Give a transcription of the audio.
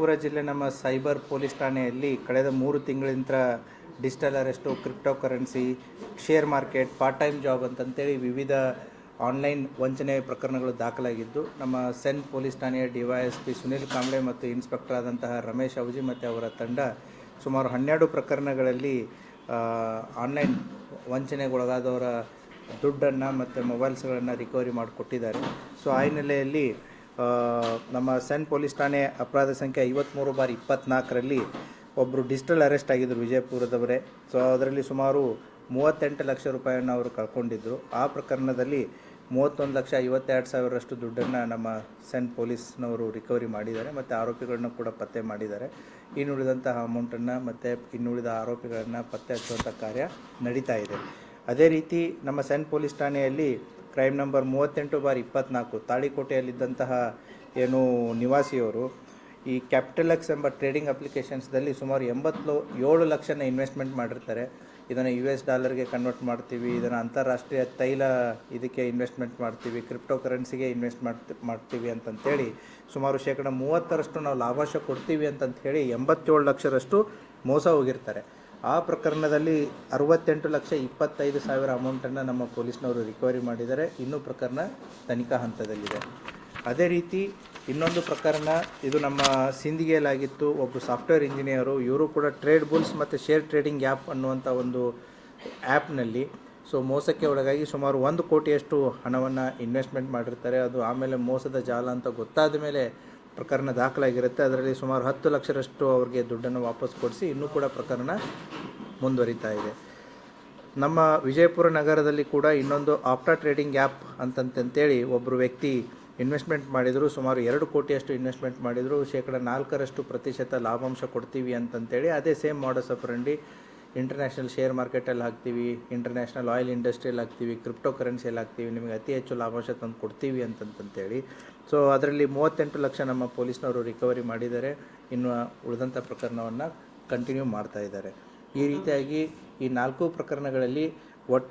ವಿಜಯಪುರ ಜಿಲ್ಲೆ ನಮ್ಮ cyber police ಠಾಣೆಯಲ್ಲಿ ಕಳೆದ ಮೂರು ತಿಂಗಳಿಂದ digital arrest crypto currency share market part time job ಅಂತಂತೇಳಿ ವಿವಿಧ ಆನ್ಲೈನ್ ವಂಚನೆ ಪ್ರಕರಣಗಳು ದಾಖಲಾಗಿದ್ದು, ನಮ್ಮ ಸೆನ್ ಪೊಲೀಸ್ ಠಾಣೆಯ D Y S Sunil Kamble ಮತ್ತು ಇನ್ಸ್ಪೆಕ್ಟರ್ ಆದಂತಹ ರಮೇಶ್ ಅವಜಿ ಮತ್ತು ಅವರ ತಂಡ ಸುಮಾರು ಹನ್ನೆರಡು ಪ್ರಕರಣಗಳಲ್ಲಿ ಆನ್ಲೈನ್ ವಂಚನೆಗೊಳಗಾದವರ ದುಡ್ಡನ್ನು ಮತ್ತು ಮೊಬೈಲ್ಸ್ಗಳನ್ನು ರಿಕವರಿ ಮಾಡಿಕೊಟ್ಟಿದ್ದಾರೆ. ಸೊ, ಆ ಹಿನ್ನೆಲೆಯಲ್ಲಿ ನಮ್ಮ ಸೆನ್ ಪೊಲೀಸ್ ಠಾಣೆ ಅಪರಾಧ ಸಂಖ್ಯೆ ಐವತ್ತ್ಮೂರು ಬಾರಿ ಇಪ್ಪತ್ತ್ನಾಲ್ಕರಲ್ಲಿ ಒಬ್ಬರು ಡಿಜಿಟಲ್ ಅರೆಸ್ಟ್ ಆಗಿದ್ದರು ವಿಜಯಪುರದವರೇ. ಸೊ, ಅದರಲ್ಲಿ ಸುಮಾರು ಮೂವತ್ತೆಂಟು ಲಕ್ಷ ರೂಪಾಯಿಯನ್ನು ಅವರು ಕಳ್ಕೊಂಡಿದ್ದರು ಆ ಪ್ರಕರಣದಲ್ಲಿ ಮೂವತ್ತೊಂದು ಲಕ್ಷ ಐವತ್ತೆರಡು ಸಾವಿರಷ್ಟು ದುಡ್ಡನ್ನು ನಮ್ಮ ಸೆಂಟ್ ಪೊಲೀಸ್ನವರು ರಿಕವರಿ ಮಾಡಿದ್ದಾರೆ ಮತ್ತು ಆರೋಪಿಗಳನ್ನು ಕೂಡ ಪತ್ತೆ ಮಾಡಿದ್ದಾರೆ. ಇನ್ನುಳಿದಂತಹ ಅಮೌಂಟನ್ನು ಮತ್ತು ಇನ್ನುಳಿದ ಆರೋಪಿಗಳನ್ನು ಪತ್ತೆ ಹಚ್ಚುವಂಥ ಕಾರ್ಯ ನಡೀತಾ ಇದೆ. ಅದೇ ರೀತಿ ನಮ್ಮ ಸೆನ್ ಪೊಲೀಸ್ ಠಾಣೆಯಲ್ಲಿ ಕ್ರೈಮ್ ನಂಬರ್ ಮೂವತ್ತೆಂಟು ಬಾರ್ ಇಪ್ಪತ್ನಾಲ್ಕು ತಾಳಿಕೋಟೆಯಲ್ಲಿದ್ದಂತಹ ಏನು ನಿವಾಸಿಯವರು, ಈ ಕ್ಯಾಪಿಟಲ್ ಎಕ್ಸ್ ಎಂಬ ಟ್ರೇಡಿಂಗ್ ಅಪ್ಲಿಕೇಶನ್ಸ್ದಲ್ಲಿ ಸುಮಾರು ಎಂಬತ್ತು ಏಳು ಲಕ್ಷನ ಇನ್ವೆಸ್ಟ್ಮೆಂಟ್ ಮಾಡಿರ್ತಾರೆ. ಇದನ್ನು ಯು ಎಸ್ ಡಾಲರ್ಗೆ ಕನ್ವರ್ಟ್ ಮಾಡ್ತೀವಿ, ಇದನ್ನು ಅಂತಾರಾಷ್ಟ್ರೀಯ ತೈಲ ಇದಕ್ಕೆ ಇನ್ವೆಸ್ಟ್ಮೆಂಟ್ ಮಾಡ್ತೀವಿ ಕ್ರಿಪ್ಟೋ ಕರೆನ್ಸಿಗೆ ಇನ್ವೆಸ್ಟ್ ಮಾಡ್ತಿ, ಮಾಡ್ತೀವಿ ಅಂತಂಥೇಳಿ ಸುಮಾರು ಶೇಕಡ ಮೂವತ್ತರಷ್ಟು ನಾವು ಲಾಭಾಂಶ ಕೊಡ್ತೀವಿ ಅಂತಂತ ಹೇಳಿ ಎಂಬತ್ತೇಳು ಲಕ್ಷರಷ್ಟು ಮೋಸ ಹೋಗಿರ್ತಾರೆ. ಆ ಪ್ರಕರಣದಲ್ಲಿ ಅರವತ್ತೆಂಟು ಲಕ್ಷ ಇಪ್ಪತ್ತೈದು ಸಾವಿರ ಅಮೌಂಟನ್ನು ನಮ್ಮ ಪೊಲೀಸ್ನವರು ರಿಕವರಿ ಮಾಡಿದ್ದಾರೆ. ಇನ್ನೂ ಪ್ರಕರಣ ತನಿಖಾ ಹಂತದಲ್ಲಿದೆ. ಅದೇ ರೀತಿ ಇನ್ನೊಂದು ಪ್ರಕರಣ, ಇದು ನಮ್ಮ ಸಿಂದಿಗೆಯಲ್ಲಾಗಿತ್ತು. ಒಬ್ಬರು ಸಾಫ್ಟ್ವೇರ್ ಇಂಜಿನಿಯರು ಇವರು ಕೂಡ ಟ್ರೇಡ್ ಬುಲ್ಸ್ ಮತ್ತು ಶೇರ್ ಟ್ರೇಡಿಂಗ್ ಆ್ಯಪ್ ಅನ್ನುವಂಥ ಒಂದು ಆ್ಯಪ್ನಲ್ಲಿ ಸೊ ಮೋಸಕ್ಕೆ ಒಳಗಾಗಿ ಸುಮಾರು ಒಂದು ಕೋಟಿಯಷ್ಟು ಹಣವನ್ನು ಇನ್ವೆಸ್ಟ್ಮೆಂಟ್ ಮಾಡಿರ್ತಾರೆ. ಅದು ಆಮೇಲೆ ಮೋಸದ ಜಾಲ ಅಂತ ಗೊತ್ತಾದ ಮೇಲೆ ಪ್ರಕರಣ ದಾಖಲಾಗಿರುತ್ತೆ. ಅದರಲ್ಲಿ ಸುಮಾರು ಹತ್ತು ಲಕ್ಷರಷ್ಟು ಅವ್ರಿಗೆ ದುಡ್ಡನ್ನು ವಾಪಸ್ ಕೊಡಿಸಿ ಇನ್ನೂ ಕೂಡ ಪ್ರಕರಣ ಮುಂದುವರಿತಾ ಇದೆ. ನಮ್ಮ ವಿಜಯಪುರ ನಗರದಲ್ಲಿ ಕೂಡ ಇನ್ನೊಂದು ಆಪ್ಟಾ ಟ್ರೇಡಿಂಗ್ ಆ್ಯಪ್ ಅಂತಂತೇಳಿ ಒಬ್ಬರು ವ್ಯಕ್ತಿ ಇನ್ವೆಸ್ಟ್ಮೆಂಟ್ ಮಾಡಿದರು, ಸುಮಾರು ಎರಡು ಕೋಟಿಯಷ್ಟು ಇನ್ವೆಸ್ಟ್ಮೆಂಟ್ ಮಾಡಿದರು, ಶೇಕಡ ನಾಲ್ಕರಷ್ಟು ಪ್ರತಿಶತ ಲಾಭಾಂಶ ಕೊಡ್ತೀವಿ ಅಂತಂತೇಳಿ ಅದೇ ಸೇಮ್ ಮಾಡಸ್ ಅಪ್ರಂಡಿ ಇಂಟರ್ನ್ಯಾಷನಲ್ ಶೇರ್ ಮಾರ್ಕೆಟಲ್ಲಿ ಹಾಕ್ತೀವಿ ಇಂಟರ್ನ್ಯಾಷನಲ್ ಆಯಿಲ್ ಇಂಡಸ್ಟ್ರಿಯಲ್ಲಿ ಹಾಕ್ತೀವಿ ಕ್ರಿಪ್ಟೋ ಕರೆನ್ಸಿಯಲ್ಲಿ ಹಾಕ್ತೀವಿ, ನಿಮಗೆ ಅತಿ ಹೆಚ್ಚು ಲಾಭಾಂಶ ತಂದು ಕೊಡ್ತೀವಿ ಅಂತಂತಂತೇಳಿ. ಸೊ ಅದರಲ್ಲಿ ಮೂವತ್ತೆಂಟು ಲಕ್ಷ ನಮ್ಮ ಪೊಲೀಸ್ನವರು ರಿಕವರಿ ಮಾಡಿದ್ದಾರೆ. ಇನ್ನು ಉಳಿದಂಥ ಪ್ರಕರಣವನ್ನು ಕಂಟಿನ್ಯೂ ಮಾಡ್ತಾ ಇದ್ದಾರೆ. ಈ ರೀತಿಯಾಗಿ ಈ ನಾಲ್ಕು ಪ್ರಕರಣಗಳಲ್ಲಿ ಒಟ್ಟು